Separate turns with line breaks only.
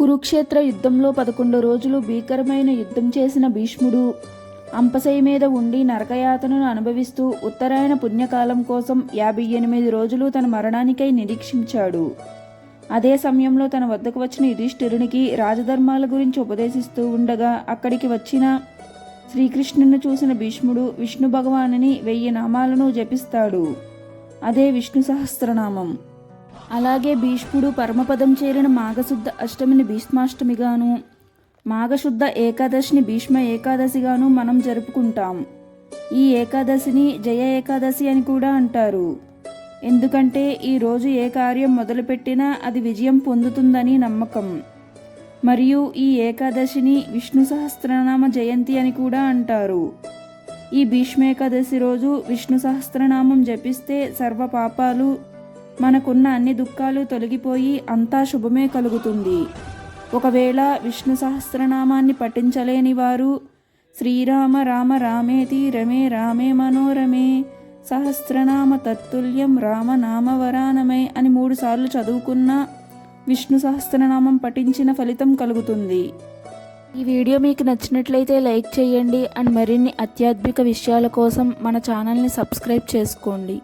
కురుక్షేత్ర యుద్ధంలో పదకొండు రోజులు భీకరమైన యుద్ధం చేసిన భీష్ముడు అంపశయ మీద ఉండి నరకయాతనను అనుభవిస్తూ ఉత్తరాయణ పుణ్యకాలం కోసం యాభై ఎనిమిది రోజులు తన మరణానికై నిరీక్షించాడు. అదే సమయంలో తన వద్దకు వచ్చిన యుధిష్ఠిరునికి రాజధర్మాల గురించి ఉపదేశిస్తూ ఉండగా అక్కడికి వచ్చిన శ్రీకృష్ణుని చూసిన భీష్ముడు విష్ణు భగవానుని వెయ్యి నామాలను జపిస్తాడు. అదే విష్ణు సహస్రనామం. అలాగే భీష్ముడు పరమపదం చేరిన మాఘశుద్ధ అష్టమిని భీష్మాష్టమిగాను మాఘశుద్ధ ఏకాదశిని భీష్మ ఏకాదశిగాను మనం జరుపుకుంటాం. ఈ ఏకాదశిని జయ ఏకాదశి అని కూడా అంటారు. ఎందుకంటే ఈ రోజు ఏ కార్యం మొదలుపెట్టినా అది విజయం పొందుతుందని నమ్మకం. మరియు ఈ ఏకాదశిని విష్ణు సహస్రనామ జయంతి అని కూడా అంటారు. ఈ భీష్మేకాదశి రోజు విష్ణు సహస్రనామం జపిస్తే సర్వ పాపాలు మనకున్న అన్ని దుఃఖాలు తొలగిపోయి అంతా శుభమే కలుగుతుంది. ఒకవేళ విష్ణు సహస్రనామాన్ని పఠించలేని వారు శ్రీరామ రామ రామేతి రమే రామే మనోరమే సహస్రనామ తత్తుల్యం రామనామ వరానమే అని మూడుసార్లు చదువుకున్న విష్ణు సహస్రనామం పఠించిన ఫలితం కలుగుతుంది. ఈ వీడియో మీకు నచ్చినట్లయితే లైక్ చేయండి. అండ్ మరిన్ని అత్యాధునిక విషయాల కోసం మన ఛానల్ని సబ్స్క్రైబ్ చేసుకోండి.